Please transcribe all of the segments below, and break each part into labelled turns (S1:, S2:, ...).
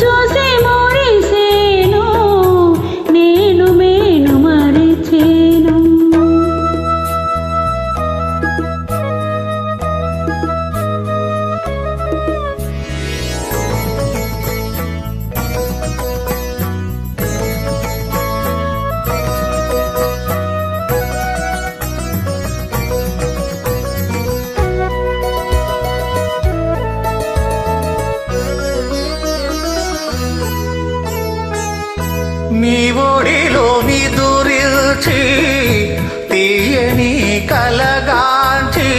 S1: Yo నిలిచి తీయని కలగాంచి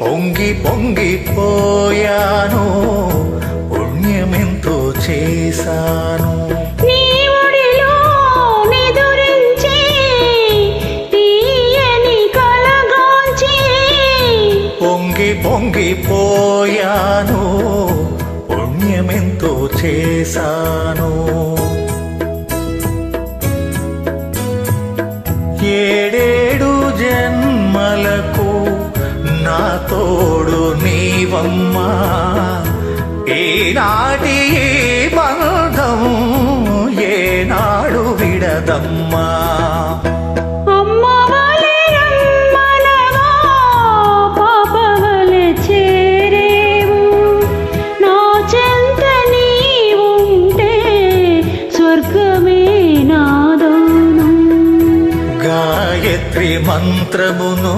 S1: పొంగి పొంగిపోయాను పుణ్యమెంతో చేశాను. పొంగి పొంగిపోయాను పుణ్యమెంతో చేశాను. ఈనాటి బంధం ఏనాడు విడదమ్మా. గాయత్రి మంత్రమును.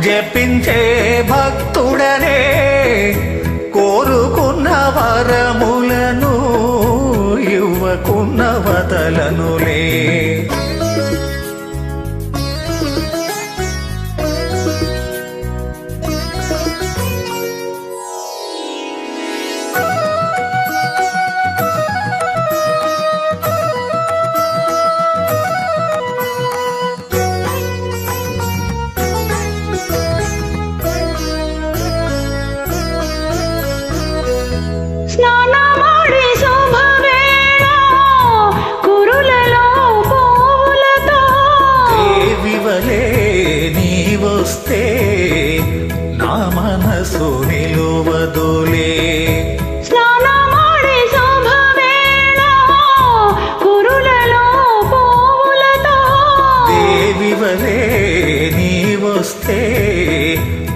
S1: జపించే భక్తుడనే నీవొస్తే నా మనసు నిలువదులే.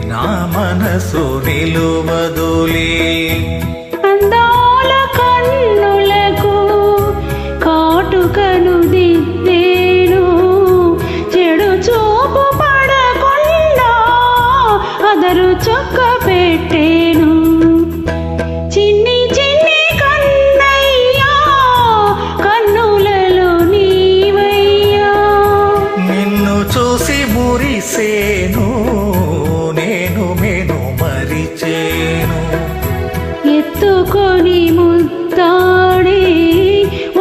S2: నా మనసు నిలువదులే. అందాల
S1: చేసేను నేను నేను మరిచేను. ఎత్తుకొని
S2: ముత్తాడి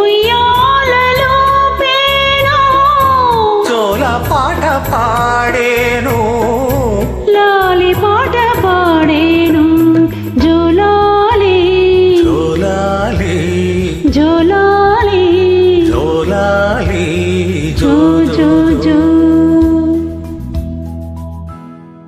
S2: ఉయ్యాలలో చోళ పాట పాడేను. లాలి పాట పాడేను. జోలాలి. జోలాలి. జోలా